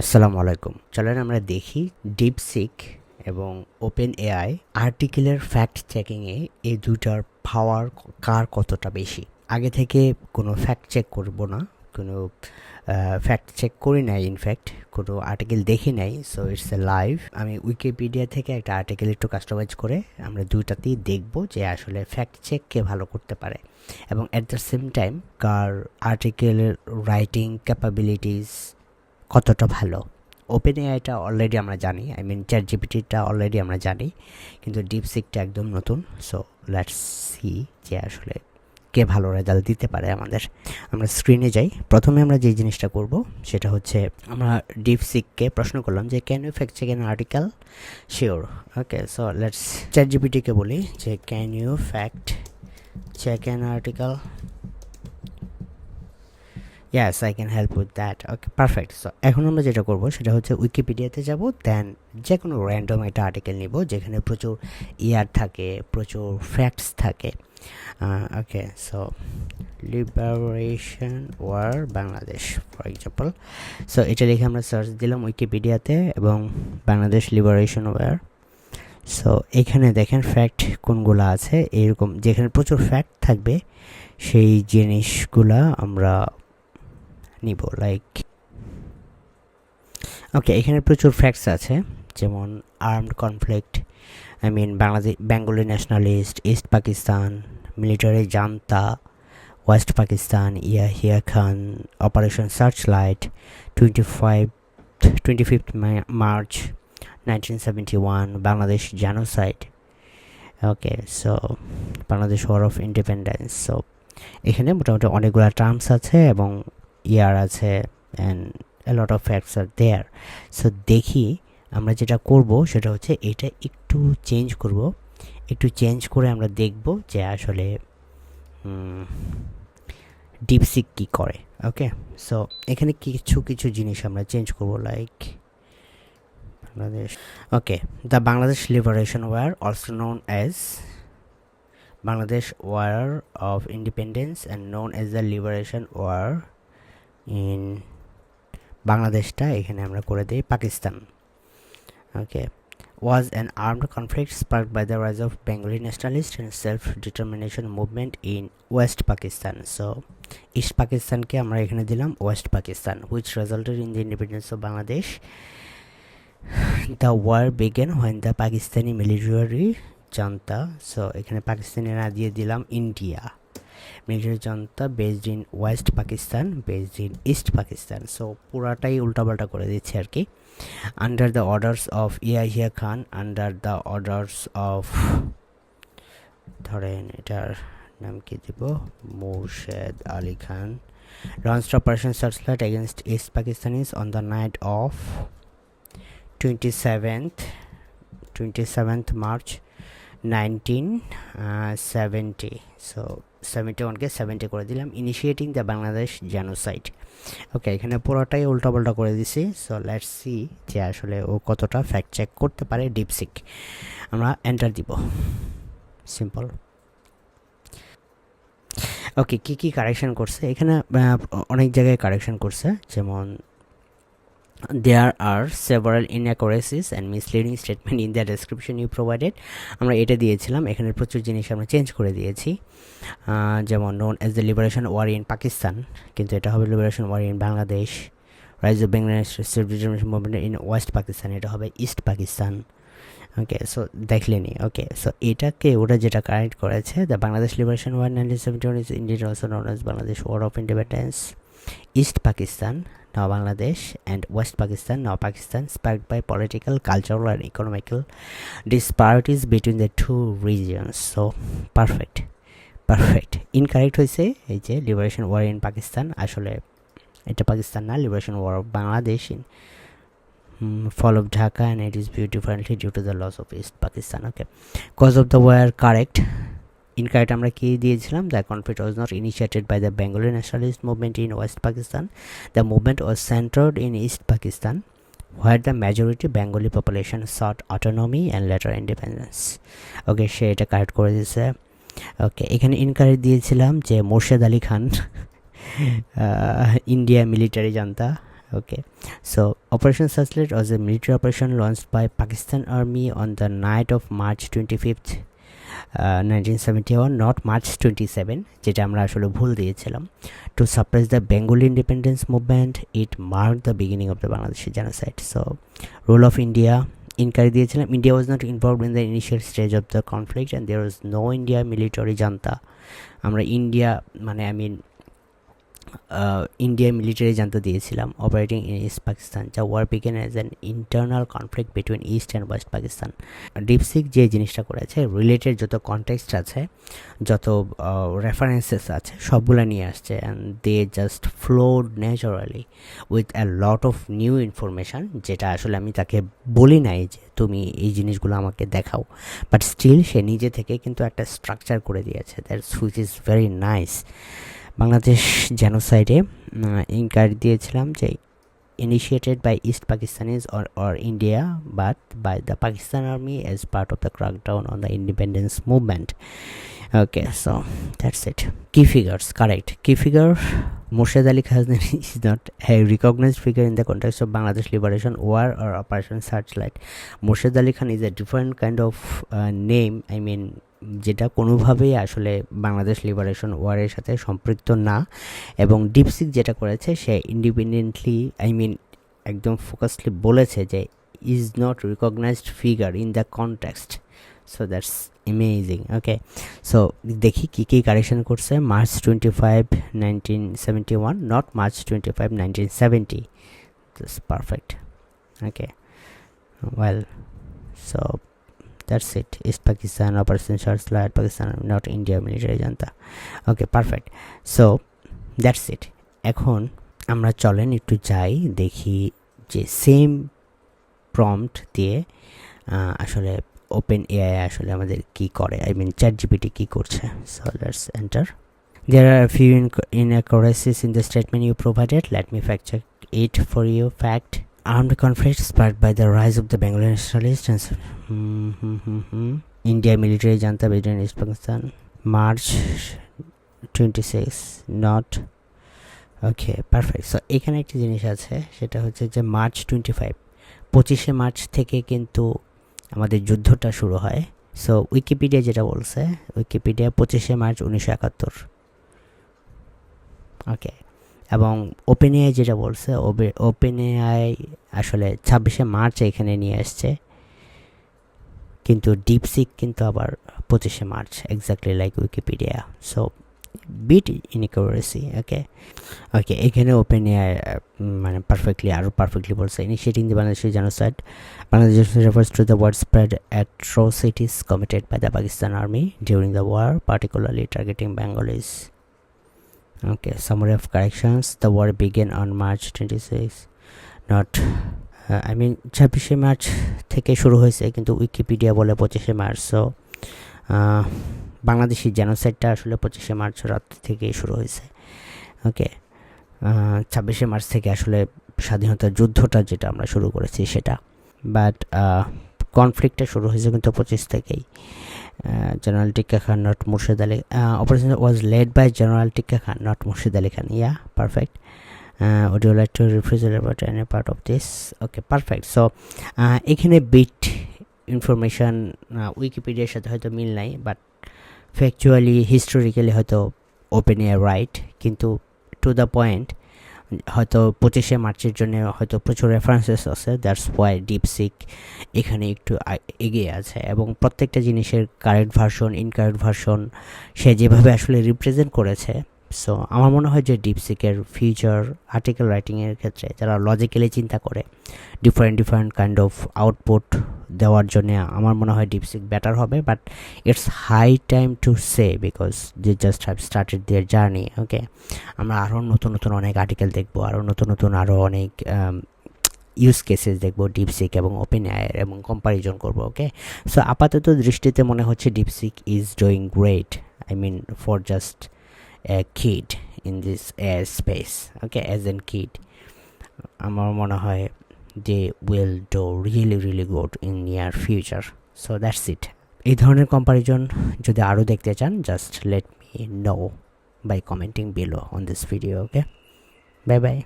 আসসালামু আলাইকুম। চলেন আমরা দেখি ডিপসিক এবং ওপেন এআই আর্টিকেলের ফ্যাক্ট চেকিংয়ে এই দুটার পাওয়ার কার কতটা বেশি? আগে থেকে কোনো ফ্যাক্ট চেক করব না, কোনো ফ্যাক্ট চেক করি নাই ইনফ্যাক্ট কোনো আর্টিকেল দেখি নাই সো ইটস এ লাইভ আমি উইকিপিডিয়া থেকে একটা আর্টিকেল একটু কাস্টমাইজ করে আমরা দুইটাতেই দেখব যে আসলে ফ্যাক্ট চেক কে ভালো করতে পারে। এবং অ্যাট দ্য সেম টাইম কার আর্টিকেলের রাইটিং ক্যাপাবিলিটিস কতটা ভালো? ওপেন এআইটা অলরেডি আমরা জানি আই মিন চ্যাট জিপিটিটা অলরেডি আমরা জানি, কিন্তু ডিপসিকটা একদম নতুন সো লেটস সি যে আসলে কে ভালো রেজাল্ট দিতে পারে আমাদের। আমরা স্ক্রিনে যাই। প্রথমে আমরা যে জিনিসটা করব, সেটা হচ্ছে আমরা ডিপসিককে প্রশ্ন করলাম যে can you fact check an article sure okay so let's chat জিপিটিকে বলি যে can you fact check an article yes I can help with that okay perfect so এখন আমরা যেটা করব সেটা হচ্ছে উইকিপিডিয়াতে যাব দেন যে কোনো র্যান্ডম একটা আর্টিকেল নিব যেখানে প্রচুর ইয়ার থাকে, প্রচুর ফ্যাক্টস থাকে। Okay so liberation war Bangladesh for example so এটা লিখে আমরা সার্চ দিলাম উইকিপিডিয়াতে এবং বাংলাদেশ লিবারেশন ওয়ার সো এখানে দেখেন ফ্যাক্ট কোনগুলো আছে, এরকম যেখানে প্রচুর ফ্যাক্ট থাকবে, সেই জিনিসগুলা আমরা নিব লাইক ওকে এখানে প্রচুর ফ্যাক্টস আছে, যেমন armed conflict I mean Bangladesh Bengali nationalist east Pakistan military junta west Pakistan Yahya Khan operation searchlight twenty five twenty fifth March nineteen seventy one Bangladesh genocide okay so Bangladesh war of independence so এখানে মোটামুটি অনেকগুলো terms আছে এবং year আছে and a lot of facts R there so দেখি আমরা যেটা করব সেটা হচ্ছে এটা একটু চেঞ্জ করব। একটু চেঞ্জ করে আমরা দেখব যে আসলে ডিপসিক কী করে ওকে সো এখানে কিছু কিছু জিনিস আমরা চেঞ্জ করব like Bangladesh okay the Bangladesh liberation war also known as Bangladesh war of independence and known as the liberation war in বাংলাদেশটা এখানে আমরা করে দিই Pakistan. Okay. Was an armed conflict spark by the rise of Bengali nationalist and self determination movement in west Pakistan so east পাকিস্তানকে আমরা এখানে দিলাম west Pakistan which resulted in the independence of Bangladesh the war began when the Pakistani military junta so এখানে পাকিস্তানিরা দিয়ে দিলাম India military junta based in west Pakistan based in east Pakistan. So পুরাটাই উল্টাপাল্টা করে দিচ্ছে আর কি। Under the orders of Yahya Khan under the orders of ধরেন এটার নাম কি দিব? Murshed Ali Khan. Launched Operation Searchlight against East Pakistanis on the night of 27th 27th March 1970 so seventy ওয়ানকে সেভেন্টি করে দিলাম initiating the Bangladesh genocide okay এখানে পুরোটাই উল্টাপাল্টা করে দিছি। সো লেটস সি যে আসলে ও কতটা ফ্যাক্ট চেক করতে পারে ডিপসিক আমরা এন্টার দিব। সিম্পল ওকে কী কী কারেকশন করছে? এখানে অনেক জায়গায় কারেকশন করছে। যেমন there are several inaccuracies and misleading statement in the description you provided আমরা এটা দিয়েছিলাম। এখানে প্রচুর জিনিস আমরা চেঞ্জ করে দিয়েছি। যেমন known as the liberation war in Pakistan কিন্তু এটা হবে liberation war in Bangladesh rise of Bangladesh self determination movement in west Pakistan এটা হবে ইস্ট পাকিস্তান ওকে সো দেখলেনি ওকে সো এটাকে ওরা যেটা কারেক্ট করেছে the Bangladesh liberation war nineteen seventy one is Indian also known as Bangladesh war of independence east Pakistan now Bangladesh, and West Pakistan, now Pakistan, sparked by political, cultural, and economical disparities between the two regions. So, perfect. Perfect incorrect হয়েছে এই যে liberation war in Pakistan আসলে এটা পাকিস্তান না liberation war of Bangladesh in fall of Dhaka and it view differently due to the loss of east Pakistan okay cause of the war correct incorrect আমরা কি দিয়েছিলাম? The conflict was not initiated by the Bengali nationalist movement in west Pakistan the movement was centered in east Pakistan where the majority Bengali population sought autonomy and later independence okay সে এটা correct করে দিয়েছে। ওকে এখানে incorrect দিয়েছিলাম যে Morshed Ali Khan India military junta. Okay, so operation searchlight was a military operation launched by pakistan army on the night of march 25th nineteen seventy one not March twenty seven যেটা আমরা আসলে ভুল দিয়েছিলাম। To suppress the Bengal independence movement it mark the beginning of the Bangladeshi genocide so role of India inquiry দিয়েছিলাম। India was not involve in the initial stage of the conflict and there was no India military junta আমরা India মানে I mean India military junta দিয়েছিলাম। Operating in east Pakistan যা war began as an internal conflict between east and west Pakistan DeepSeek যে জিনিসটা করেছে related যত context আছে, যত রেফারেন্সেস আছে, সবগুলো নিয়ে আসছে। And they just flowed naturally with a lot of new information যেটা আসলে আমি তাকে বলি নাই যে, তুমি এই জিনিসগুলো আমাকে দেখাও। বাট স্টিল সে নিজে থেকে কিন্তু একটা স্ট্রাকচার করে দিয়েছে that which is very nice Bangladesh জেনোসাইডে inquiry দিয়েছিলাম যে initiated by east Pakistanis or or India but by the Pakistan army as part of the crackdown on the independence movement okay so that's it কি figures correct কি figure Morshed Ali খাজনীর is not a recognized figure in the context of Bangladesh liberation war R operation searchlight Morshed Ali Khan is a different kind of name I mean যেটা কোনোভাবেই আসলে Bangladesh liberation ওয়ারের সাথে সম্পৃক্ত না। এবং DeepSeek যেটা করেছে, সে ইন্ডিপেন্ডেন্টলি আই মিন একদম ফোকাসলি বলেছে যে is not recognized figure in the context so that's amazing okay so দেখি কী কী কারেকশন করছে March twenty five nineteen seventy one not March twenty five nineteen seventy perfect okay well so that's it. East pakistan operation searchlight pakistan, not india military junta okay perfect so that's it এখন আমরা চলেন একটু যাই, দেখি যে same prompt দিয়ে আসলে open AI আসলে আমাদের কি করে? আই মিন চ্যাট জিপিটি কী করছে? So let's enter there are few in in in the statement you provided let me fact check it for you fact armed conflict sparked by the rise of the Bengal nationalist hmm hmm hmm India military জানতে হবে east Pakistan March twenty six not okay perfect so এখানে একটি জিনিস আছে, সেটা হচ্ছে যে March twenty five পঁচিশে মার্চ থেকে কিন্তু আমাদের যুদ্ধটা শুরু হয়। সো উইকিপিডিয়া যেটা বলছে উইকিপিডিয়া পঁচিশে মার্চ উনিশশো একাত্তর। ওকে এবং ওপেন এআই যেটা বলছে ওপেন এআই আসলে ছাব্বিশে মার্চ এখানে নিয়ে আসছে কিন্তু ডিপসিক কিন্তু আবার পঁচিশে March exactly like Wikipedia so bit inaccuracy okay okay এখানে ওপেন এআই মানে পারফেক্টলি আরও পারফেক্টলি বলছে। Initiating the Bangladeshi genocide Bangladesh refers to the word spread atrocities committed by the Pakistan army during the war particularly targeting Bengalis okay, summary of corrections. The war began on march 26 not I mean ছাব্বিশে March থেকে শুরু হয়েছে, কিন্তু Wikipedia বলে পঁচিশে March so Bangladeshi জেনোসাইডটা আসলে পঁচিশে March রাত থেকে শুরু হয়েছে। ওকে? ছাব্বিশে মার্চ থেকে আসলে স্বাধীনতা যুদ্ধটা যেটা আমরা শুরু করেছি সেটা। বাট কনফ্লিক্টটা শুরু হয়েছে কিন্তু পঁচিশ থেকেই। General Tikka Khan not Murshid Ali operation was led by general Tikka Khan not Murshid Ali Khan yeah perfect audio light to refrigerate an a part of this okay perfect so এখানে bit information উইকিপিডিয়ার সাথে হয়তো মিল নাই but factually historically হয়তো open air right কিন্তু to the point হয়তো পঁচিশে মার্চের জন্য হয়তো প্রচুর রেফারেন্সেস আছে দ্যাটস ওয়াই ডিপসিক এখানে একটু এগিয়ে আছে এবং প্রত্যেকটা জিনিসের কারেন্ট ভার্সন ইনকারেন্ট ভার্সন সে যেভাবে আসলে রিপ্রেজেন্ট করেছে সো আমার মনে হয় যে ডিপসিকের ফিউচার আর্টিকেল রাইটিংয়ের ক্ষেত্রে যারা লজিক্যালি চিন্তা করে different different kind of output দেওয়ার জন্য আমার মনে হয় ডিপসিক বেটার হবে but it's high time to say because they just have started their journey okay আমরা আরও নতুন নতুন অনেক আর্টিকেল দেখব আরও নতুন নতুন আরও অনেক ইউজ কেসেস দেখব ডিপসিক এবং ওপেন এয়ার এবং কম্পারিজন করব ওকে সো আপাতত দৃষ্টিতে মনে হচ্ছে DeepSeek is doing great I mean for just a kid in this air space okay as in kid আমার মনে হয় they will do really really good in near future so that's it এই ধরনের comparison যদি আরও দেখতে চান just let me know by commenting below on this video okay bye bye